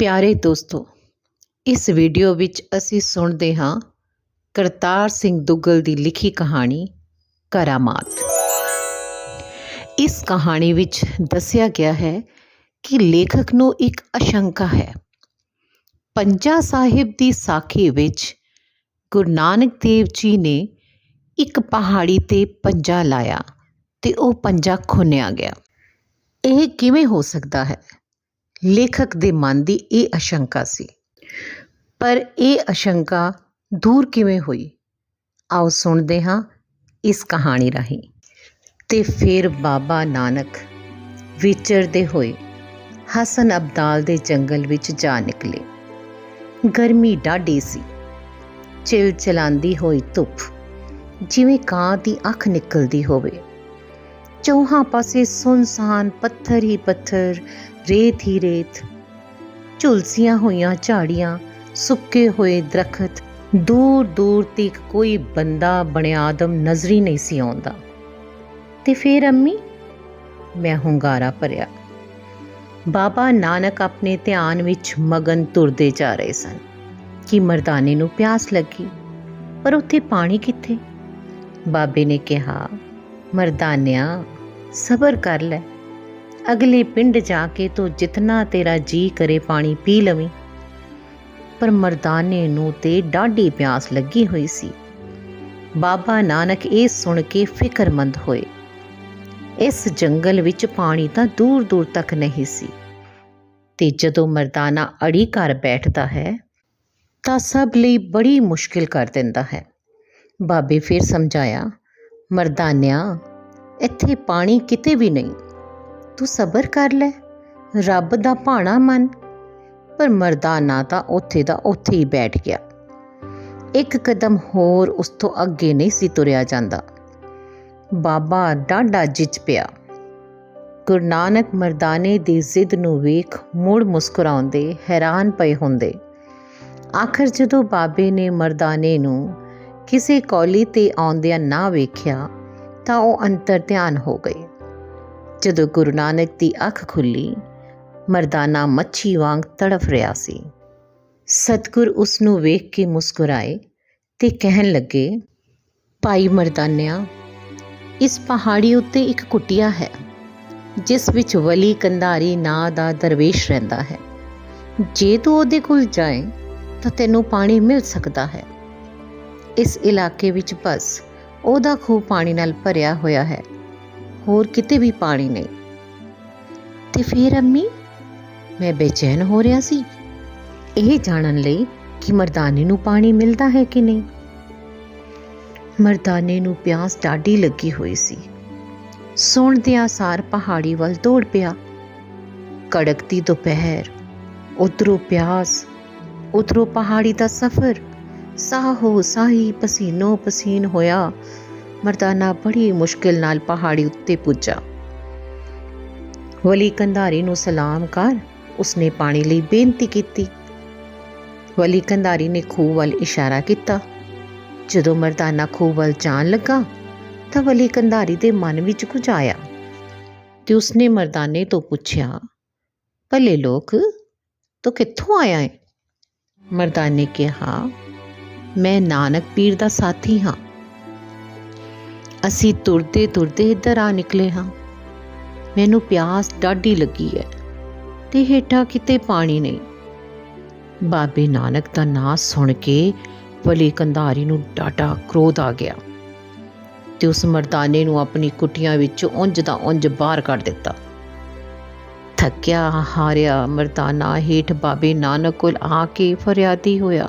ਪਿਆਰੇ ਦੋਸਤੋ, ਇਸ ਵੀਡੀਓ ਵਿੱਚ ਅਸੀਂ ਸੁਣਦੇ ਹਾਂ ਕਰਤਾਰ ਸਿੰਘ ਦੁੱਗਲ ਦੀ ਲਿਖੀ ਕਹਾਣੀ ਕਰਾਮਾਤ। ਇਸ ਕਹਾਣੀ ਵਿੱਚ ਦੱਸਿਆ ਗਿਆ ਹੈ ਕਿ ਲੇਖਕ ਨੂੰ ਇੱਕ ਅਸ਼ੰਕਾ ਹੈ। ਪੰਜਾ ਸਾਹਿਬ ਦੀ ਸਾਖੀ ਵਿੱਚ ਗੁਰੂ ਨਾਨਕ ਦੇਵ ਜੀ ਨੇ ਇੱਕ ਪਹਾੜੀ ਤੇ ਪੰਜਾ ਲਾਇਆ ਤੇ ਉਹ ਪੰਜਾ ਖੁੰਨਿਆ ਗਿਆ। ਇਹ ਕਿਵੇਂ ਹੋ ਸਕਦਾ ਹੈ? ਲੇਖਕ ਦੇ ਮਨ ਦੀ ਇਹ ਅਸ਼ੰਕਾ ਸੀ। ਪਰ ਇਹ ਅਸ਼ੰਕਾ ਦੂਰ ਕਿਵੇਂ ਹੋਈ? ਆਓ ਸੁਣਦੇ ਹਾਂ ਇਸ ਕਹਾਣੀ ਰਾਹੀਂ। ਤੇ ਫਿਰ ਬਾਬਾ ਨਾਨਕ ਵਿਚਰਦੇ ਹੋਏ ਹਸਨ ਅਬਦਾਲ ਦੇ ਜੰਗਲ ਵਿੱਚ ਜਾ ਨਿਕਲੇ। ਗਰਮੀ ਡਾਢੀ ਸੀ। ਚਿਲ ਚਲਾਂਦੀ ਹੋਈ ਧੁੱਪ ਜਿਵੇਂ ਕਾਂ ਦੀ ਅੱਖ ਨਿਕਲਦੀ ਹੋਵੇ। ਚੌਹਾਂ ਪਾਸੇ ਸੁਨਸਾਨ ਪੱਥਰ ਹੀ ਪੱਥਰ ਰੇਤ ਹੀ ਰੇਤ। ਝੁਲਸੀਆਂ ਹੋਈਆਂ ਝਾੜੀਆਂ, ਸੁੱਕੇ ਹੋਏ ਦਰਖਤ, ਦੂਰ ਦੂਰ ਤੱਕ ਕੋਈ ਬੰਦਾ ਬਣਿਆਦਮ ਨਜ਼ਰੀ ਨਹੀਂ ਸੀ ਆਉਂਦਾ। ਤੇ ਫੇਰ ਅੰਮੀ? ਮੈਂ ਹੁੰਗਾਰਾ ਭਰਿਆ। ਬਾਬਾ ਨਾਨਕ ਆਪਣੇ ਧਿਆਨ ਵਿੱਚ ਮਗਨ ਤੁਰਦੇ ਜਾ ਰਹੇ ਸਨ ਕਿ ਮਰਦਾਨੇ ਨੂੰ ਪਿਆਸ ਲੱਗੀ, ਪਰ ਉੱਥੇ ਪਾਣੀ ਕਿੱਥੇ? ਬਾਬੇ ਨੇ ਕਿਹਾ, ਮਰਦਾਨਿਆ, ਸਬਰ ਕਰ ਲੈ। ਅਗਲੇ ਪਿੰਡ ਜਾ ਕੇ ਤੂੰ ਜਿਤਨਾ ਤੇਰਾ ਜੀ ਕਰੇ ਪਾਣੀ ਪੀ ਲਵੀਂ। ਪਰ ਮਰਦਾਨੇ ਨੂੰ ਤੇ ਡਾਢੀ ਪਿਆਸ ਲੱਗੀ ਹੋਈ ਸੀ। ਬਾਬਾ ਨਾਨਕ ਇਹ ਸੁਣ ਕੇ ਫਿਕਰਮੰਦ ਹੋਏ। ਇਸ ਜੰਗਲ ਵਿੱਚ ਪਾਣੀ ਤਾਂ ਦੂਰ ਦੂਰ ਤੱਕ ਨਹੀਂ ਸੀ। ਤੇ ਜਦੋਂ ਮਰਦਾਨਾ ਅੜੀ ਘਰ ਬੈਠਦਾ ਹੈ, ਤਾਂ ਸਭ ਲਈ ਬੜੀ ਮੁਸ਼ਕਿਲ ਕਰ ਦਿੰਦਾ ਹੈ। ਬਾਬੇ ਫਿਰ ਸਮਝਾਇਆ, ਮਰਦਾਨਿਆ, ਇੱਥੇ ਪਾਣੀ ਕਿਤੇ ਵੀ ਨਹੀਂ। ਤੂੰ ਸਬਰ ਕਰ ਲੈ। ਰੱਬ ਦਾ ਭਾਣਾ ਮੰਨ। ਪਰ ਮਰਦਾਨਾ ਤਾਂ ਉੱਥੇ ਦਾ ਉੱਥੇ ਹੀ ਬੈਠ ਗਿਆ। ਇੱਕ ਕਦਮ ਹੋਰ ਉਸ ਤੋਂ ਅੱਗੇ ਨਹੀਂ ਸੀ ਤੁਰਿਆ ਜਾਂਦਾ। ਬਾਬਾ ਡਾਢਾ ਜਿੱਚ ਪਿਆ। ਗੁਰੂ ਨਾਨਕ ਮਰਦਾਨੇ ਦੀ ਜ਼ਿੱਦ ਨੂੰ ਵੇਖ ਮੁੜ ਮੁਸਕਰਾਉਂਦੇ, ਹੈਰਾਨ ਪਏ ਹੁੰਦੇ। ਆਖਰ ਜਦੋਂ ਬਾਬੇ ਨੇ ਮਰਦਾਨੇ ਨੂੰ ਕਿਸੇ ਕੌਲੀ ਤੇ ਆਉਂਦਿਆਂ ਨਾ ਵੇਖਿਆ, ਤਾਂ ਉਹ ਅੰਤਰ ਧਿਆਨ ਹੋ ਗਏ। ਜਦੋਂ ਗੁਰੂ ਨਾਨਕ ਦੀ ਅੱਖ ਖੁੱਲੀ ਮਰਦਾਨਾ ਮੱਛੀ ਵਾਂਗ ਤੜਫ ਰਿਹਾ ਸੀ। ਸਤਗੁਰ ਉਸ ਨੂੰ ਵੇਖ ਕੇ ਮੁਸਕਰਾਏ ਤੇ ਕਹਿਣ ਲੱਗੇ, ਭਾਈ ਮਰਦਾਨਿਆ, ਇਸ ਪਹਾੜੀ ਉੱਤੇ ਇੱਕ ਕੁਟਿਆ ਹੈ, ਜਿਸ ਵਿੱਚ ਵਲੀ ਕੰਧਾਰੀ ਨਾਂ ਦਾ ਦਰਵੇਸ਼ ਰਹਿੰਦਾ ਹੈ। ਜੇ ਤੂੰ ਉਹਦੇ ਕੋਲ ਜਾਏ, ਤਾਂ ਤੈਨੂੰ ਪਾਣੀ ਮਿਲ ਸਕਦਾ ਹੈ। ਇਸ ਇਲਾਕੇ ਵਿੱਚ ਬਸ ਉਹਦਾ ਖੂਹ ਪਾਣੀ ਨਾਲ ਭਰਿਆ ਹੋਇਆ ਹੈ। ਹੋਰ ਕਿਤੇ ਵੀ ਪਾਣੀ ਨਹੀਂ। ਤੇ ਫਿਰ ਅੰਮੀ, ਮੈਂ ਬੇਚੈਨ ਹੋ ਰਿਹਾ ਸੀ। ਇਹ ਜਾਣਨ ਲਈ ਕਿ ਮਰਦਾਨੇ ਨੂੰ ਪਾਣੀ ਮਿਲਦਾ ਹੈ ਕਿ ਨਹੀਂ। ਮਰਦਾਨੇ ਨੂੰ ਪਿਆਸ ਡਾਢੀ ਲੱਗੀ ਹੋਈ ਸੀ। ਸੁਣਦਿਆਂ ਸਾਰ ਪਹਾੜੀ ਵੱਲ ਦੌੜ ਪਿਆ। ਕੜਕਦੀ ਦੁਪਹਿਰ, ਉਧਰੋਂ ਪਿਆਸ, ਉਧਰੋਂ ਪਹਾੜੀ ਦਾ ਸਫ਼ਰ ਸਾਹੋ ਸਾਹੀ ਪਸੀਨੋ ਪਸੀਨ ਹੋਇਆ। ਮਰਦਾਨਾ ਬੜੀ ਮੁਸ਼ਕਿਲ ਨਾਲ ਪਹਾੜੀ ਉੱਤੇ ਪੁੱਜਾ। ਵਲੀ ਕੰਧਾਰੀ ਨੂੰ ਸਲਾਮ ਕਰ, ਉਸਨੇ ਪਾਣੀ ਲਈ ਬੇਨਤੀ ਕੀਤੀ। ਵਲੀ ਕੰਧਾਰੀ ਨੇ ਖੂਹ ਵੱਲ ਇਸ਼ਾਰਾ ਕੀਤਾ। ਜਦੋਂ ਮਰਦਾਨਾ ਖੂਹ ਵੱਲ ਜਾਣ ਲੱਗਾ, ਤਾਂ ਵਲੀ ਕੰਧਾਰੀ ਦੇ ਮਨ ਵਿੱਚ ਕੁਝ ਆਇਆ ਤੇ ਉਸਨੇ ਮਰਦਾਨੇ ਤੋਂ ਪੁੱਛਿਆ, ਭਲੇ ਲੋਕ, ਤੂੰ ਕਿੱਥੋਂ ਆਇਆ ਹੈ ਮਰਦਾਨੇ ਕਿਹਾ, ਮੈਂ ਨਾਨਕ ਪੀਰ ਦਾ ਸਾਥੀ ਹਾਂ। ਅਸੀਂ ਤੁਰਦੇ ਤੁਰਦੇ ਇੱਧਰ ਆ ਨਿਕਲੇ ਹਾਂ। ਮੈਨੂੰ ਪਿਆਸ ਡਾਢੀ ਲੱਗੀ ਹੈ ਤੇ ਹੇਠਾਂ ਕਿਤੇ ਪਾਣੀ ਨਹੀਂ। ਬਾਬੇ ਨਾਨਕ ਦਾ ਨਾਂ ਸੁਣ ਕੇ ਵਲੀ ਕੰਧਾਰੀ ਨੂੰ ਡਾਢਾ ਕ੍ਰੋਧ ਆ ਗਿਆ ਤੇ ਉਸ ਮਰਦਾਨੇ ਨੂੰ ਆਪਣੀ ਕੁੱਟੀਆਂ ਵਿੱਚੋਂ ਉਂਝ ਦਾ ਉਂਝ ਬਾਹਰ ਕੱਢ ਦਿੱਤਾ। ਥੱਕਿਆ, ਹਾਰਿਆ ਮਰਦਾਨਾ ਹੇਠ ਬਾਬੇ ਨਾਨਕ ਕੋਲ ਆ ਕੇ ਫਰਿਆਦੀ ਹੋਇਆ।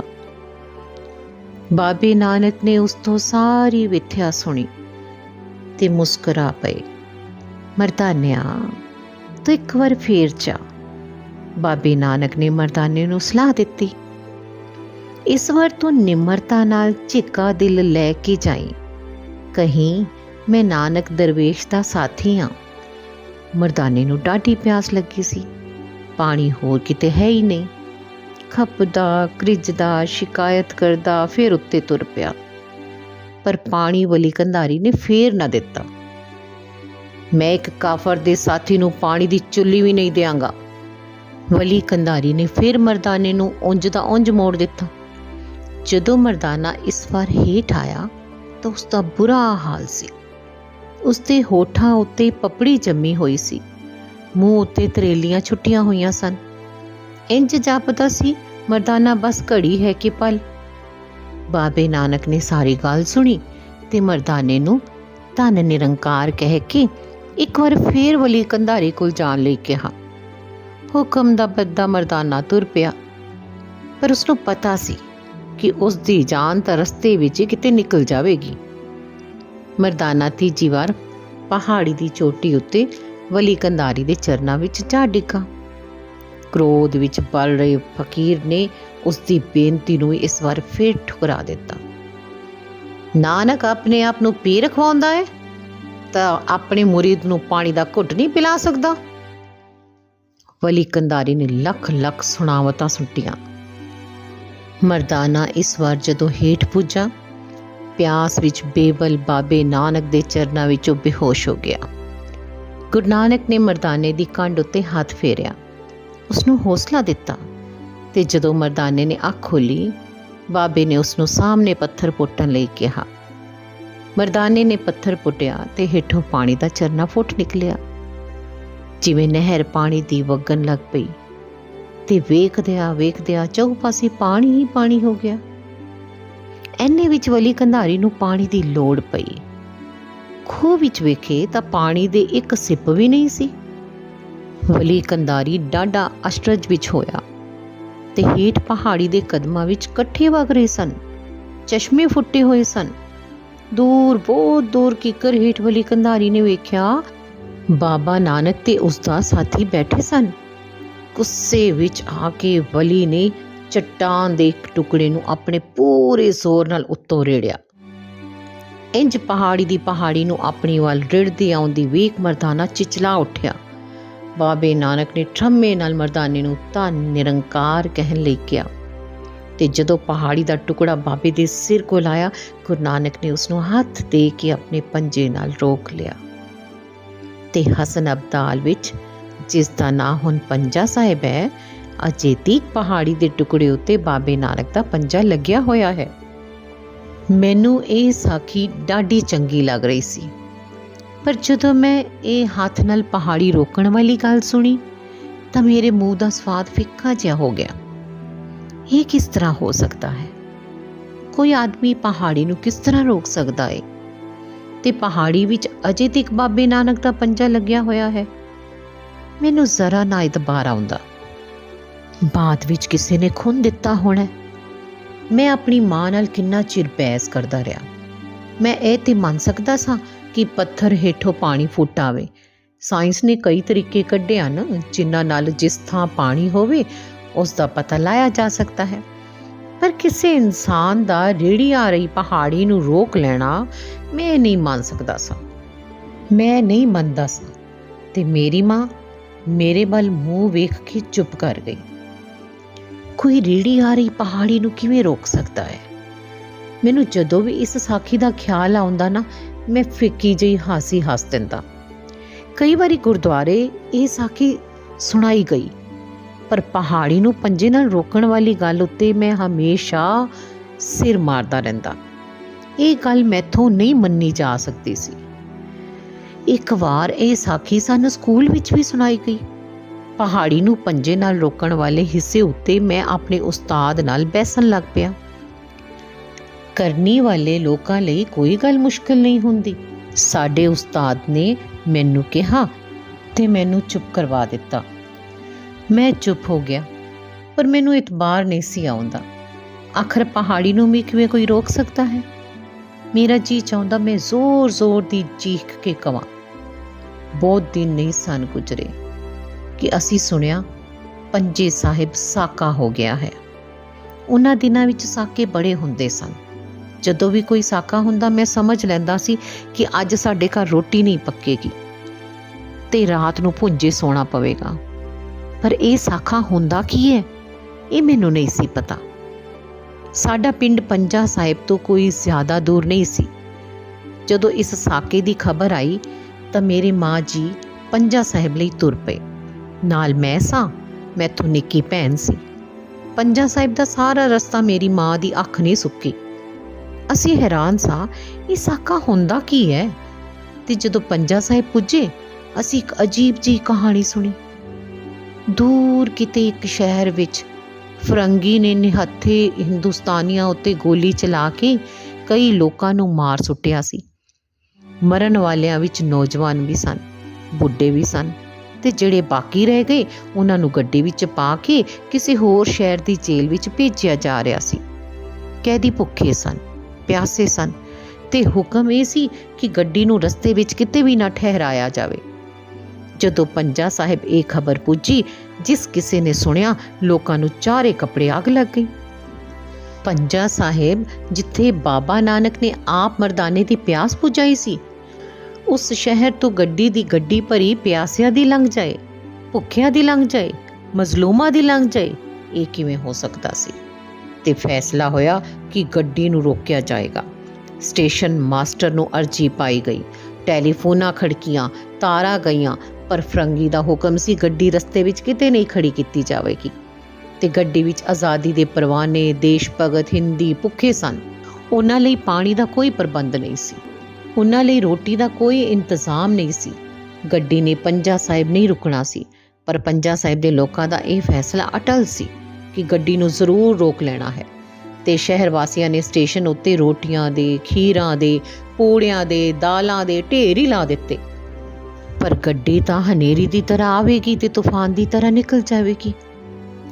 ਬਾਬੇ ਨਾਨਕ ਨੇ ਉਸ ਤੋਂ ਸਾਰੀ ਵਿਥਿਆ ਸੁਣੀ। ਤੇ ਮੁਸਕਰਾ ਪਏ। ਮਰਦਾਨਿਆ, ਤੂੰ ਇੱਕ ਵਾਰ ਫੇਰ ਜਾ। ਬਾਬੇ ਨਾਨਕ ਨੇ ਮਰਦਾਨੇ ਨੂੰ ਸਲਾਹ ਦਿੱਤੀ। ਇਸ ਵਾਰ ਤੂੰ ਨਿਮਰਤਾ ਨਾਲ ਝਿੱਕਾ ਦਿਲ ਲੈ ਕੇ ਜਾਈ। ਕਹੀਂ, ਮੈਂ ਨਾਨਕ ਦਰਵੇਸ਼ ਦਾ ਸਾਥੀ ਹਾਂ। ਮਰਦਾਨੇ ਨੂੰ ਡਾਢੀ ਪਿਆਸ ਲੱਗੀ ਸੀ। ਪਾਣੀ ਹੋਰ ਕਿਤੇ ਹੈ ਹੀ ਨਹੀਂ। ਖੱਪਦਾ, ਕ੍ਰਿਜਦਾ, ਸ਼ਿਕਾਇਤ ਕਰਦਾ, ਫਿਰ ਉੱਤੇ ਤੁਰ ਪਿਆ। ਪਰ ਪਾਣੀ ਵਾਲੀ ਕੰਧਾਰੀ ਨੇ ਫੇਰ ਨਾ ਦਿੱਤਾ। ਮੈਂ ਇੱਕ ਕਾਫਰ ਦੇ ਸਾਥੀ ਨੂੰ ਪਾਣੀ ਦੀ ਚੁੱਲੀ ਵੀ ਨਹੀਂ ਦੇਵਾਂਗਾ ਵਲੀ ਕੰਧਾਰੀ ਨੇ ਫਿਰ ਮਰਦਾਨੇ ਨੂੰ ਉਂਝ ਦਾ ਉਂਝ ਮੋੜ ਦਿੱਤਾ। ਜਦੋਂ ਮਰਦਾਨਾ ਇਸ ਵਾਰ ਹੇਠ ਆਇਆ ਤਾਂ ਉਸ ਦਾ ਬੁਰਾ ਹਾਲ ਸੀ। ਉਸ ਦੇ ਹੋਠਾਂ ਉੱਤੇ ਪਪੜੀ ਜੰਮੀ ਹੋਈ ਸੀ। ਮੂੰਹ ਉੱਤੇ ਤਰੇਲੀਆਂ ਛੁੱਟੀਆਂ ਹੋਈਆਂ ਸਨ। ਇੰਜ ਜਾਪਦਾ ਸੀ, ਮਰਦਾਨਾ ਬਸ ਘੜੀ ਹੈ ਕਿ ਪਲ। ਬਾਬੇ ਨਾਨਕ ਨੇ ਸਾਰੀ ਗੱਲ ਸੁਣੀ ਤੇ ਮਰਦਾਨੇ ਨੂੰ ਧੰਨ ਨਿਰੰਕਾਰ ਕਹਿ ਕੇ ਇੱਕ ਵਾਰ ਫੇਰ ਵਲੀ ਕੰਧਾਰੀ ਕੋਲ ਜਾਣ ਲਈ ਕਿਹਾ। ਹੁਕਮ ਦਾ ਬੱਦਾ ਮਰਦਾਨਾ ਤੁਰ ਪਿਆ, ਪਰ ਉਸ ਨੂੰ ਪਤਾ ਸੀ ਕਿ ਉਸ ਦੀ ਜਾਨ ਤਾਂ ਰਸਤੇ ਵਿੱਚ ਕਿਤੇ ਨਿਕਲ ਜਾਵੇਗੀ। ਮਰਦਾਨਾ ਤੀਜੀ ਵਾਰ ਪਹਾੜੀ ਦੀ ਚੋਟੀ ਉੱਤੇ ਵਲੀ ਕੰਧਾਰੀ ਦੇ ਚਰਨਾਂ ਵਿੱਚ ਜਾ ਡਿੱਗਾ। ਕ੍ਰੋਧ ਵਿੱਚ ਬਲ ਰਹੇ ਫਕੀਰ ਨੇ ਉਸ ਦੀ ਬੇਨਤੀ ਨੂੰ ਇਸ ਵਾਰ ਫੇਰ ਠੁਕਰਾ ਦਿੱਤਾ। ਨਾਨਕ ਆਪਣੇ ਆਪ ਨੂੰ ਪੀ ਰਖਵਾਉਂਦਾ ਹੈ, ਤਾਂ ਆਪਣੇ ਮੁਰੀਦ ਨੂੰ ਪਾਣੀ ਦਾ ਘੁੱਟ ਨਹੀਂ ਪਿਲਾ ਸਕਦਾ। ਵਲੀ ਕੰਦਾਰੀ ਨੇ ਲੱਖ ਲੱਖ ਸੁਣਾਵਤਾਂ ਸੁੱਟੀਆਂ। ਮਰਦਾਨਾ ਇਸ ਵਾਰ ਜਦੋਂ ਹੇਠ ਪੁੱਜਾ, ਪਿਆਸ ਵਿੱਚ ਬੇਬਲ ਬਾਬੇ ਨਾਨਕ ਦੇ ਚਰਨਾਂ ਵਿੱਚੋਂ ਬੇਹੋਸ਼ ਹੋ ਗਿਆ। ਗੁਰੂ ਨਾਨਕ ਨੇ ਮਰਦਾਨੇ ਦੀ ਕੰਡ ਉੱਤੇ ਹੱਥ ਫੇਰਿਆ। ਉਸ ਨੂੰ ਹੌਸਲਾ ਦਿੱਤਾ ਤੇ ਜਦੋਂ ਮਰਦਾਨੇ ਨੇ ਅੱਖ ਖੋਲੀ ਬਾਬੇ ਨੇ ਉਸ ਨੂੰ ਸਾਹਮਣੇ ਪੱਥਰ ਪੁੱਟਣ ਲਈ ਕਿਹਾ। ਮਰਦਾਨੇ ਨੇ ਪੱਥਰ ਪੁੱਟਿਆ ਤੇ ਹੇਠੋਂ ਪਾਣੀ ਦਾ ਝਰਨਾ ਫੁੱਟ ਨਿਕਲਿਆ। ਜਿਵੇਂ ਨਹਿਰ ਪਾਣੀ ਦੀ ਵਗਣ ਲੱਗ ਪਈ ਤੇ ਵੇਖਦਿਆਂ ਵੇਖਦਿਆਂ ਚੌ ਪਾਸੇ ਪਾਣੀ ਹੀ ਪਾਣੀ ਹੋ ਗਿਆ। ਐਨੇ ਵਿੱਚ ਵਲੀ ਕੰਧਾਰੀ ਨੂੰ ਪਾਣੀ ਦੀ ਲੋੜ ਪਈ। ਖੂਹ ਵਿੱਚ ਵੇਖੇ ਤਾਂ ਪਾਣੀ ਦੇ ਇੱਕ ਸਿੱਪ ਵੀ ਨਹੀਂ ਸੀ। ਵਲੀ ਕੰਧਾਰੀ ਡਾਡਾ ਅਸ਼ਟਰਜ ਵਿੱਚ ਹੋਇਆ ਤੇ ਹੇਠ ਪਹਾੜੀ ਦੇ ਕਦਮਾਂ ਵਿੱਚ ਇਕੱਠੇ ਵਗ ਰਹੇ ਸਨ, ਚਸ਼ਮੇ ਫੁੱਟੇ ਹੋਏ ਸਨ। ਦੂਰ, ਬਹੁਤ ਦੂਰ ਕਿਕਰ ਹੇਠ ਵਲੀ ਕੰਧਾਰੀ ਨੇ ਵੇਖਿਆ, ਬਾਬਾ ਨਾਨਕ ਤੇ ਉਸ ਦਾ ਸਾਥੀ ਬੈਠੇ ਸਨ। ਗੁੱਸੇ ਵਿੱਚ ਆ ਕੇ ਵਲੀ ਨੇ ਚਟਾਨ ਦੇ ਇੱਕ ਟੁਕੜੇ ਨੂੰ ਆਪਣੇ ਪੂਰੇ ਜ਼ੋਰ ਨਾਲ ਉੱਤੋਂ ਰੇੜਿਆ। ਇੰਜ ਪਹਾੜੀ ਦੀ ਪਹਾੜੀ ਨੂੰ ਆਪਣੀ ਵੱਲ ਰਿੜਦੀ ਆਉਂਦੀ ਵੇਖ ਮਰਦਾਨਾ ਚਿਚਲਾ ਉੱਠਿਆ। ਬਾਬੇ ਨਾਨਕ ਨੇ ਠਰਮੇ ਨਾਲ ਮਰਦਾਨੇ ਨੂੰ ਧੰਨ ਨਿਰੰਕਾਰ ਕਹਿਣ ਲਈ ਕਿਹਾ। ਤੇ ਜਦੋਂ ਪਹਾੜੀ ਦਾ ਟੁਕੜਾ ਬਾਬੇ ਦੇ ਸਿਰ ਕੋਲ ਆਇਆ, ਗੁਰੂ ਨਾਨਕ ਨੇ ਉਸ ਨੂੰ ਹੱਥ ਦੇ ਕੇ ਆਪਣੇ ਪੰਜੇ ਨਾਲ ਰੋਕ ਲਿਆ। ਤੇ ਹਸਨ ਅਬਦਾਲ ਵਿੱਚ, ਜਿਸ ਦਾ ਨਾਂ ਹੁਣ ਪੰਜਾ ਸਾਹਿਬ ਹੈ, ਅਜੇ ਤੀਕ ਪਹਾੜੀ ਦੇ ਟੁਕੜੇ ਉੱਤੇ ਬਾਬੇ ਨਾਨਕ ਦਾ ਪੰਜਾ ਲੱਗਿਆ ਹੋਇਆ ਹੈ। ਮੈਨੂੰ ਇਹ ਸਾਖੀ ਡਾਢੀ ਚੰਗੀ ਲੱਗ ਰਹੀ ਸੀ। ਪਰ ਜਦੋਂ ਮੈਂ ਇਹ ਹੱਥ ਨਾਲ ਪਹਾੜੀ ਰੋਕਣ ਵਾਲੀ ਗੱਲ ਸੁਣੀ, ਤਾਂ ਮੇਰੇ ਮੂੰਹ ਦਾ ਸਵਾਦ ਫਿੱਕਾ ਜਿਹਾ ਹੋ ਗਿਆ। ਇਹ ਕਿਸ ਤਰ੍ਹਾਂ ਹੋ ਸਕਦਾ ਹੈ? ਕੋਈ ਆਦਮੀ ਪਹਾੜੀ ਨੂੰ ਕਿਸ ਤਰ੍ਹਾਂ ਰੋਕ ਸਕਦਾ ਹੈ ਤੇ ਪਹਾੜੀ ਵਿੱਚ ਅਜੇ ਤੱਕ ਬਾਬੇ ਨਾਨਕ ਦਾ ਪੰਜਾ ਲੱਗਿਆ ਹੋਇਆ ਹੈ? ਮੈਨੂੰ ਜ਼ਰਾ ਨਾ ਇਤਬਾਰ ਆਉਂਦਾ। ਬਾਅਦ ਵਿੱਚ ਕਿਸੇ ਨੇ ਖੁੰਨ ਦਿੱਤਾ ਹੋਣਾ। ਮੈਂ ਆਪਣੀ ਮਾਂ ਨਾਲ ਕਿੰਨਾ ਚਿਰ ਬਹਿਸ ਕਰਦਾ ਰਿਹਾ। ਮੈਂ ਇਹ ਤੇ ਮੰਨ ਸਕਦਾ ਸਾਂ ਕਿ ਪੱਥਰ ਹੇਠੋਂ ਪਾਣੀ ਫੁੱਟ ਆਵੇ ਸਾਇੰਸ ਨੇ ਕਈ ਤਰੀਕੇ ਕੱਢੇ ਹਨ ਜਿਨ੍ਹਾਂ ਨਾਲ ਜਿਸ ਥਾਂ ਪਾਣੀ ਹੋਵੇ, ਉਸ ਦਾ ਪਤਾ ਲਾਇਆ ਜਾ ਸਕਦਾ ਹੈ। ਪਰ ਕਿਸੇ ਇਨਸਾਨ ਦਾ ਰੇੜੀ ਆ ਰਹੀ ਪਹਾੜੀ ਨੂੰ ਰੋਕ ਲੈਣਾ ਮੈਂ ਨਹੀਂ ਮੰਨ ਸਕਦਾ ਸਾਂ। ਮੈਂ ਨਹੀਂ ਮੰਨਦਾ ਸਾਂ। ਤੇ ਮੇਰੀ ਮਾਂ ਮੇਰੇ ਵੱਲ ਮੂੰਹ ਵੇਖ ਕੇ ਚੁੱਪ ਕਰ ਗਈ। ਕੋਈ ਰੇੜੀ ਆ ਰਹੀ ਪਹਾੜੀ ਨੂੰ ਕਿਵੇਂ ਰੋਕ ਸਕਦਾ ਹੈ? ਮੈਨੂੰ ਜਦੋਂ ਵੀ ਇਸ ਸਾਖੀ ਦਾ ਖਿਆਲ ਆਉਂਦਾ ਨਾ ਮੈਂ ਫਿੱਕੀ ਜਿਹੀ ਹਾਸੀ ਹੱਸ ਦਿੰਦਾ। ਕਈ ਵਾਰੀ ਗੁਰਦੁਆਰੇ ਇਹ ਸਾਖੀ ਸੁਣਾਈ ਗਈ, ਪਰ ਪਹਾੜੀ ਨੂੰ ਪੰਜੇ ਨਾਲ ਰੋਕਣ ਵਾਲੀ ਗੱਲ ਉੱਤੇ ਮੈਂ ਹਮੇਸ਼ਾ ਸਿਰ ਮਾਰਦਾ ਰਹਿੰਦਾ। ਇਹ ਗੱਲ ਮੈਥੋਂ ਨਹੀਂ ਮੰਨੀ ਜਾ ਸਕਦੀ ਸੀ। ਇੱਕ ਵਾਰ ਇਹ ਸਾਖੀ ਸਾਨੂੰ ਸਕੂਲ ਵਿੱਚ ਵੀ ਸੁਣਾਈ ਗਈ। ਪਹਾੜੀ ਨੂੰ ਪੰਜੇ ਨਾਲ ਰੋਕਣ ਵਾਲੇ ਹਿੱਸੇ ਉੱਤੇ ਮੈਂ ਆਪਣੇ ਉਸਤਾਦ ਨਾਲ ਬੈਸਣ ਲੱਗ ਪਿਆ। ਕਰਨੀ ਵਾਲੇ ਲੋਕਾਂ ਲਈ ਕੋਈ ਗੱਲ ਮੁਸ਼ਕਲ ਨਹੀਂ ਹੁੰਦੀ। ਸਾਡੇ ਉਸਤਾਦ ਨੇ ਮੈਨੂੰ ਕਿਹਾ ਤੇ ਮੈਨੂੰ ਚੁੱਪ ਕਰਵਾ ਦਿੱਤਾ। ਮੈਂ ਚੁੱਪ ਹੋ ਗਿਆ, ਪਰ ਮੈਨੂੰ ਇਤਬਾਰ ਨਹੀਂ ਸੀ ਆਉਂਦਾ। ਆਖਰ ਪਹਾੜੀ ਨੂੰ ਵੀ ਕਿਵੇਂ ਕੋਈ ਰੋਕ ਸਕਦਾ ਹੈ? ਮੇਰਾ ਜੀ ਚਾਹੁੰਦਾ ਮੈਂ ਜ਼ੋਰ-ਜ਼ੋਰ ਦੀ ਚੀਖ ਕੇ ਕਵਾਂ। ਬਹੁਤ ਦਿਨ ਨਹੀਂ ਸਨ ਗੁਜ਼ਰੇ ਕਿ ਅਸੀਂ ਸੁਣਿਆ ਪੰਜੇ ਸਾਹਿਬ ਸਾਕਾ ਹੋ ਗਿਆ ਹੈ। ਉਹਨਾਂ ਦਿਨਾਂ ਵਿੱਚ ਸਾਕੇ ਬੜੇ ਹੁੰਦੇ ਸਨ। ਜਦੋਂ ਵੀ ਕੋਈ ਸਾਕਾ ਹੁੰਦਾ, ਮੈਂ ਸਮਝ ਲੈਂਦਾ ਸੀ ਕਿ ਅੱਜ ਸਾਡੇ ਘਰ ਰੋਟੀ ਨਹੀਂ ਪੱਕੇਗੀ ਤੇ ਰਾਤ ਨੂੰ ਭੁੰਜੇ ਸੋਣਾ ਪਵੇਗਾ। ਪਰ ਇਹ ਸਾਖਾ ਹੁੰਦਾ ਕੀ ਹੈ? ਇਹ ਮੈਨੂੰ ਨਹੀਂ ਸੀ ਪਤਾ। ਸਾਡਾ ਪਿੰਡ ਪੰਜਾ ਸਾਹਿਬ ਤੋਂ ਕੋਈ ਜ਼ਿਆਦਾ ਦੂਰ ਨਹੀਂ ਸੀ। ਜਦੋਂ ਇਸ ਸਾਕੇ ਦੀ ਖਬਰ ਆਈ, ਤਾਂ ਮੇਰੀ ਮਾਂ ਜੀ ਪੰਜਾ ਸਾਹਿਬ ਲਈ ਤੁਰ ਪਏ। ਨਾਲ ਮੈਂ ਸਾਂ, ਮੈਥੋਂ ਨਿੱਕੀ ਭੈਣ ਸੀ। ਪੰਜਾ ਸਾਹਿਬ ਦਾ ਸਾਰਾ ਰਸਤਾ ਮੇਰੀ ਮਾਂ ਦੀ ਅੱਖ ਨਹੀਂ ਸੁੱਕੀ। ਅਸੀਂ ਹੈਰਾਨ ਸਾਂ, ਇਹ ਸਾਕਾ ਹੁੰਦਾ ਕੀ ਹੈ? ਤੇ ਜਦੋਂ ਪੰਜਾ ਸਾਹਿਬ ਪੁੱਜੇ, ਅਸੀਂ ਇੱਕ ਅਜੀਬ ਜੀ ਕਹਾਣੀ ਸੁਣੀ। ਦੂਰ ਕਿਤੇ ਇੱਕ ਸ਼ਹਿਰ ਵਿੱਚ ਫਰੰਗੀ ਨੇ ਨਿਹੱਥੇ ਹਿੰਦੁਸਤਾਨੀਆਂ ਉੱਤੇ ਗੋਲੀ ਚਲਾ ਕੇ ਕਈ ਲੋਕਾਂ ਨੂੰ ਮਾਰ ਸੁੱਟਿਆ ਸੀ। ਮਰਨ ਵਾਲਿਆਂ ਵਿੱਚ ਨੌਜਵਾਨ ਵੀ ਸਨ, ਬੁੱਢੇ ਵੀ ਸਨ ਤੇ ਜਿਹੜੇ ਬਾਕੀ ਰਹਿ ਗਏ, ਉਹਨਾਂ ਨੂੰ ਗੱਡੀ ਵਿੱਚ ਪਾ ਕੇ ਕਿਸੇ ਹੋਰ ਸ਼ਹਿਰ ਦੀ ਜੇਲ੍ਹ ਵਿੱਚ ਭੇਜਿਆ ਜਾ ਰਿਹਾ ਸੀ। ਕੈਦੀ ਭੁੱਖੇ ਸਨ। ਪਿਆਸੇ ਸਨ ਤੇ ਹੁਕਮ ਇਹ ਸੀ ਕਿ ਗੱਡੀ ਨੂੰ ਰਸਤੇ ਵਿੱਚ ਕਿਤੇ ਵੀ ਨਾ ਠਹਿਰਾਇਆ ਜਾਵੇ। ਜਦੋਂ ਪੰਜਾ ਸਾਹਿਬ ਇਹ ਖਬਰ ਪੁੱਜੀ, ਜਿਸ ਕਿਸੇ ਨੇ ਸੁਣਿਆ, ਲੋਕਾਂ ਨੂੰ ਚਾਰੇ ਕੱਪੜੇ ਅੱਗ ਲੱਗ ਗਈ। ਪੰਜਾ ਸਾਹਿਬ ਜਿੱਥੇ ਬਾਬਾ ਨਾਨਕ ਨੇ ਆਪ ਮਰਦਾਨੇ ਦੀ ਪਿਆਸ ਪੁਜਾਈ ਸੀ, ਉਸ ਸ਼ਹਿਰ ਤੋਂ ਗੱਡੀ ਦੀ ਗੱਡੀ ਭਰੀ ਪਿਆਸਿਆਂ ਦੀ ਲੰਘ ਜਾਏ, ਭੁੱਖਿਆਂ ਦੀ ਲੰਘ ਜਾਏ, ਮਜ਼ਲੂਮਾਂ ਦੀ ਲੰਘ ਜਾਏ, ਇਹ ਕਿਵੇਂ ਹੋ ਸਕਦਾ ਸੀ? ਤੇ ਫੈਸਲਾ ਹੋਇਆ ਕਿ ਗੱਡੀ ਨੂੰ ਰੋਕਿਆ ਜਾਏਗਾ। ਸਟੇਸ਼ਨ ਮਾਸਟਰ ਨੂੰ ਅਰਜੀ ਪਾਈ ਗਈ। ਟੈਲੀਫੋਨਾਂ ਖੜਕੀਆਂ, ਤਾਰਾਂ ਗਈਆਂ, ਪਰ ਫਰੰਗੀ ਦਾ ਹੁਕਮ ਸੀ ਗੱਡੀ ਰਸਤੇ ਵਿੱਚ ਕਿਤੇ ਨਹੀਂ ਖੜੀ ਕੀਤੀ ਜਾਵੇਗੀ। ਤੇ ਗੱਡੀ ਵਿੱਚ ਆਜ਼ਾਦੀ ਦੇ ਪਰਵਾਨੇ, ਦੇਸ਼ ਭਗਤ, ਹਿੰਦੀ ਭੁੱਖੇ ਸਨ। ਉਹਨਾਂ ਲਈ ਪਾਣੀ ਦਾ ਕੋਈ ਪ੍ਰਬੰਧ ਨਹੀਂ ਸੀ। ਉਹਨਾਂ ਲਈ ਰੋਟੀ ਦਾ ਕੋਈ ਇੰਤਜ਼ਾਮ ਨਹੀਂ ਸੀ। ਗੱਡੀ ਨੇ ਪੰਜਾ ਸਾਹਿਬ ਨਹੀਂ ਰੁਕਣਾ ਸੀ, ਪਰ ਪੰਜਾ ਸਾਹਿਬ ਦੇ ਲੋਕਾਂ ਦਾ ਇਹ ਫੈਸਲਾ ਅਟਲ ਸੀ। ਕਿ ਗੱਡੀ ਨੂੰ ਜ਼ਰੂਰ ਰੋਕ ਲੈਣਾ ਹੈ। ਤੇ ਸ਼ਹਿਰ ਵਾਸੀਆਂ ਨੇ ਸਟੇਸ਼ਨ ਉੱਤੇ ਰੋਟੀਆਂ ਦੇ, ਖੀਰਾਂ ਦੇ, ਪੂੜਿਆਂ ਦੇ, ਦਾਲਾਂ ਦੇ ਢੇਰ ਹੀ ਲਾ ਦਿੱਤੇ। ਪਰ ਗੱਡੀ ਤਾਂ ਹਨੇਰੀ ਦੀ ਤਰ੍ਹਾਂ ਆਵੇਗੀ ਤੇ ਤੂਫਾਨ ਦੀ ਤਰ੍ਹਾਂ ਨਿਕਲ ਜਾਵੇਗੀ।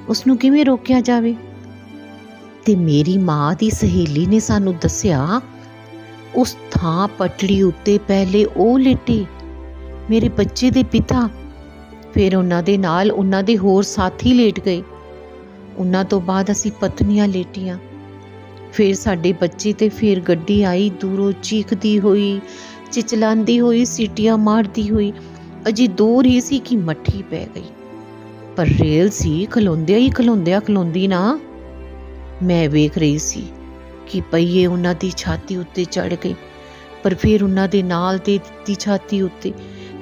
ਉਸ ਨੂੰ ਕਿਵੇਂ ਰੋਕਿਆ ਜਾਵੇ? ਤੇ ਮੇਰੀ ਮਾਂ ਦੀ ਸਹੇਲੀ ਨੇ ਸਾਨੂੰ ਦੱਸਿਆ, ਉਸ ਥਾਂ ਪਟੜੀ ਉੱਤੇ ਪਹਿਲੇ ਉਹ ਲੇਟੇ। ਮੇਰੇ ਬੱਚੇ ਦੇ ਪਿਤਾ, ਫਿਰ ਉਹਨਾਂ ਦੇ ਨਾਲ ਉਹਨਾਂ ਦੇ ਹੋਰ ਸਾਥੀ ਲੇਟ ਗਏ। ਉਹਨਾਂ ਤੋਂ ਬਾਅਦ ਅਸੀਂ ਪਤਨੀਆਂ ਲੇਟੀਆਂ। ਫਿਰ ਸਾਡੇ ਬੱਚੇ ਤੇ ਫਿਰ ਗੱਡੀ ਆਈ, ਦੂਰੋਂ ਚੀਖਦੀ ਹੋਈ ਚਿਚਲਾਉਂਦੀ ਹੋਈ, ਸੀਟੀਆਂ ਮਾਰਦੀ ਹੋਈ। ਅਜੀ ਦੂਰ ਹੀ ਸੀ ਕਿ ਮੱਠੀ ਪੈ ਗਈ। ਪਰ ਰੇਲ ਸੀ, ਖਲੋਂਦਿਆਂ ਹੀ ਖਲੋਂਦਿਆਂ ਖਲੋਂਦੀ ਨਾ। ਮੈਂ ਵੇਖ ਰਹੀ ਸੀ ਕਿ ਪਈਏ ਉਹਨਾਂ ਦੀ ਛਾਤੀ ਉੱਤੇ ਚੜ ਗਈ ਪਰ ਫਿਰ ਉਹਨਾਂ ਦੇ ਨਾਲ ਦੇ ਦਿੱਤੀ ਛਾਤੀ ਉੱਤੇ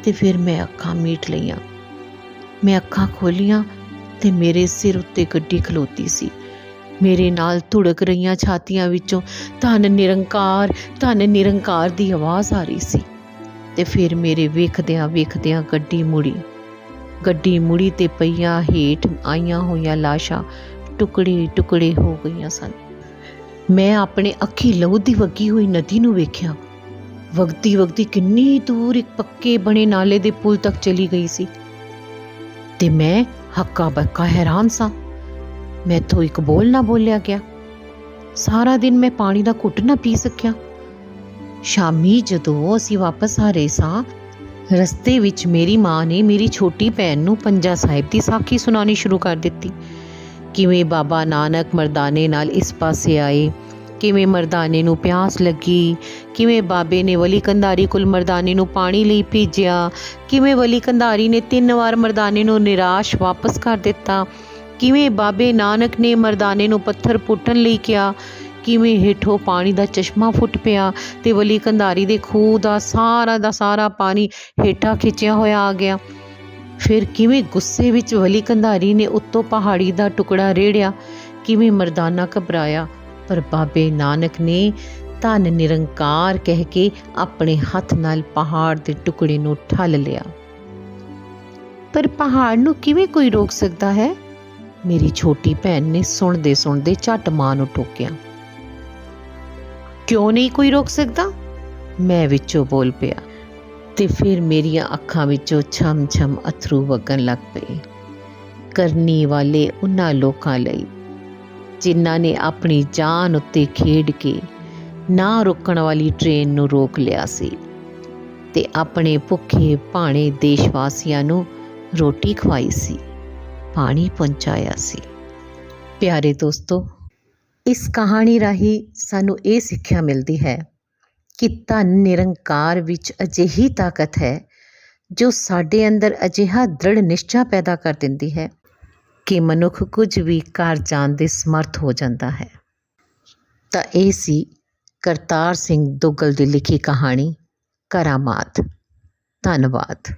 ਤੇ ਫਿਰ ਮੈਂ ਅੱਖਾਂ ਮੀਟ ਲਈਆਂ। ਮੈਂ ਅੱਖਾਂ ਖੋਲੀਆਂ ਤੇ ਮੇਰੇ ਸਿਰ ਉੱਤੇ ਗੱਡੀ ਖਲੋਤੀ ਸੀ। ਮੇਰੇ ਨਾਲ ਧੁੜਕ ਰਹੀਆਂ ਛਾਤੀਆਂ ਵਿੱਚੋਂ ਧੰਨ ਨਿਰੰਕਾਰ ਧੰਨ ਨਿਰੰਕਾਰ ਦੀ ਆਵਾਜ਼ ਆ ਰਹੀ ਸੀ। ਤੇ ਫਿਰ ਮੇਰੇ ਵੇਖਦਿਆਂ ਵੇਖਦਿਆਂ ਗੱਡੀ ਮੁੜੀ। ਗੱਡੀ ਮੁੜੀ ਤੇ ਪਈਆਂ ਹੇਠ ਆਈਆਂ ਹੋਈਆਂ ਲਾਸ਼ਾਂ ਟੁਕੜੇ ਟੁਕੜੇ ਹੋ ਗਈਆਂ ਸਨ। ਮੈਂ ਆਪਣੇ ਅੱਖੀ ਲਹੂ ਦੀ ਵਗੀ ਹੋਈ ਨਦੀ ਨੂੰ ਵੇਖਿਆ। ਵਗਦੀ ਵਗਦੀ ਕਿੰਨੀ ਦੂਰ ਇੱਕ ਪੱਕੇ ਬਣੇ ਨਾਲੇ ਦੇ ਪੁਲ ਤੱਕ ਚਲੀ ਗਈ ਸੀ। ਤੇ ਮੈਂ ਹੱਕਾ ਬੱਕਾ ਹੈਰਾਨ ਸਾਂ। ਮੈਥੋਂ ਇੱਕ ਬੋਲ ਨਾ ਬੋਲਿਆ ਗਿਆ। ਸਾਰਾ ਦਿਨ ਮੈਂ ਪਾਣੀ ਦਾ ਘੁੱਟ ਨਾ ਪੀ ਸਕਿਆ। ਸ਼ਾਮੀ ਜਦੋਂ ਅਸੀਂ ਵਾਪਸ ਆ ਰਹੇ ਸਾਂ, ਰਸਤੇ ਵਿੱਚ ਮੇਰੀ ਮਾਂ ਨੇ ਮੇਰੀ ਛੋਟੀ ਭੈਣ ਨੂੰ ਪੰਜਾ ਸਾਹਿਬ ਦੀ ਸਾਖੀ ਸੁਣਾਉਣੀ ਸ਼ੁਰੂ ਕਰ ਦਿੱਤੀ। ਕਿਵੇਂ ਬਾਬਾ ਨਾਨਕ ਮਰਦਾਨੇ ਨਾਲ ਇਸ ਪਾਸੇ ਆਏ ਕਿਵੇਂ ਮਰਦਾਨੇ ਨੂੰ ਪਿਆਸ ਲੱਗੀ? ਕਿਵੇਂ ਬਾਬੇ ਨੇ ਵਲੀ ਕੰਧਾਰੀ ਕੋਲ ਮਰਦਾਨੇ ਨੂੰ ਪਾਣੀ ਲਈ ਭੇਜਿਆ? ਕਿਵੇਂ ਵਲੀ ਕੰਧਾਰੀ ਨੇ ਤਿੰਨ ਵਾਰ ਮਰਦਾਨੇ ਨੂੰ ਨਿਰਾਸ਼ ਵਾਪਸ ਕਰ ਦਿੱਤਾ? ਕਿਵੇਂ ਬਾਬੇ ਨਾਨਕ ਨੇ ਮਰਦਾਨੇ ਨੂੰ ਪੱਥਰ ਪੁੱਟਣ ਲਈ ਕਿਹਾ? ਕਿਵੇਂ ਹੇਠੋਂ ਪਾਣੀ ਦਾ ਚਸ਼ਮਾ ਫੁੱਟ ਪਿਆ ਤੇ ਵਲੀ ਕੰਧਾਰੀ ਦੇ ਖੂਹ ਦਾ ਸਾਰਾ ਦਾ ਸਾਰਾ ਪਾਣੀ ਹੇਠਾਂ ਖਿੱਚਿਆ ਹੋਇਆ ਆ ਗਿਆ? ਫਿਰ ਕਿਵੇਂ ਗੁੱਸੇ ਵਿੱਚ ਵਲੀ ਕੰਧਾਰੀ ਨੇ ਉੱਤੋਂ ਪਹਾੜੀ ਦਾ ਟੁਕੜਾ ਰੇੜਿਆ? ਕਿਵੇਂ ਮਰਦਾਨਾ ਘਬਰਾਇਆ? ਪਰ ਬਾਬੇ ਨਾਨਕ ਨੇ ਧੰਨ ਨਿਰੰਕਾਰ ਕਹਿ ਕੇ ਆਪਣੇ ਹੱਥ ਨਾਲ ਪਹਾੜ ਦੇ ਟੁਕੜੇ ਨੂੰ ਠੱਲ ਲਿਆ। ਪਰ ਪਹਾੜ ਨੂੰ ਕਿਵੇਂ ਕੋਈ ਰੋਕ ਸਕਦਾ ਹੈ? ਮੇਰੀ ਛੋਟੀ ਭੈਣ ਨੇ ਸੁਣਦੇ ਸੁਣਦੇ ਝੱਟ ਮਾਂ ਨੂੰ ਟੋਕਿਆ। ਕਿਉਂ ਨਹੀਂ ਕੋਈ ਰੋਕ ਸਕਦਾ? ਮੈਂ ਵਿੱਚੋਂ ਬੋਲ ਪਿਆ ਤੇ ਫਿਰ ਮੇਰੀਆਂ ਅੱਖਾਂ ਵਿੱਚੋਂ ਛਮ-ਛਮ ਅਥਰੂ ਵਗਣ ਲੱਗ ਪਏ। ਕਰਨੀ ਵਾਲੇ ਉਹਨਾਂ ਲੋਕਾਂ ਲਈ ਜਿਨ੍ਹਾਂ ਨੇ ਆਪਣੀ ਜਾਨ ਉੱਤੇ ਖੇਡ ਕੇ ਨਾ ਰੁਕਣ ਵਾਲੀ ਟ੍ਰੇਨ ਨੂੰ ਰੋਕ ਲਿਆ ਸੀ ਤੇ ਆਪਣੇ ਭੁੱਖੇ ਭਾਣੇ ਦੇਸ਼ ਵਾਸੀਆਂ ਨੂੰ ਰੋਟੀ ਖਵਾਈ ਸੀ, ਪਾਣੀ ਪਹੁੰਚਾਇਆ ਸੀ। ਪਿਆਰੇ ਦੋਸਤੋ, ਇਸ ਕਹਾਣੀ ਰਾਹੀਂ ਸਾਨੂੰ ਇਹ ਸਿੱਖਿਆ ਮਿਲਦੀ ਹੈ ਕਿ ਧਨ ਨਿਰੰਕਾਰ ਵਿੱਚ ਅਜਿਹੀ ਤਾਕਤ ਹੈ ਜੋ ਸਾਡੇ ਅੰਦਰ ਅਜਿਹਾ ਦ੍ਰਿੜ ਨਿਸ਼ਚਾ ਪੈਦਾ ਕਰ ਦਿੰਦੀ ਹੈ ਕਿ ਮਨੁੱਖ ਕੁਝ ਵੀ ਕਰ ਜਾਣ ਦੇ ਸਮਰੱਥ ਹੋ ਜਾਂਦਾ ਹੈ। ਤਾਂ ਇਹ ਸੀ ਕਰਤਾਰ ਸਿੰਘ ਦੁੱਗਲ ਦੀ ਲਿਖੀ ਕਹਾਣੀ ਕਰਾਮਾਤ ਧੰਨਵਾਦ।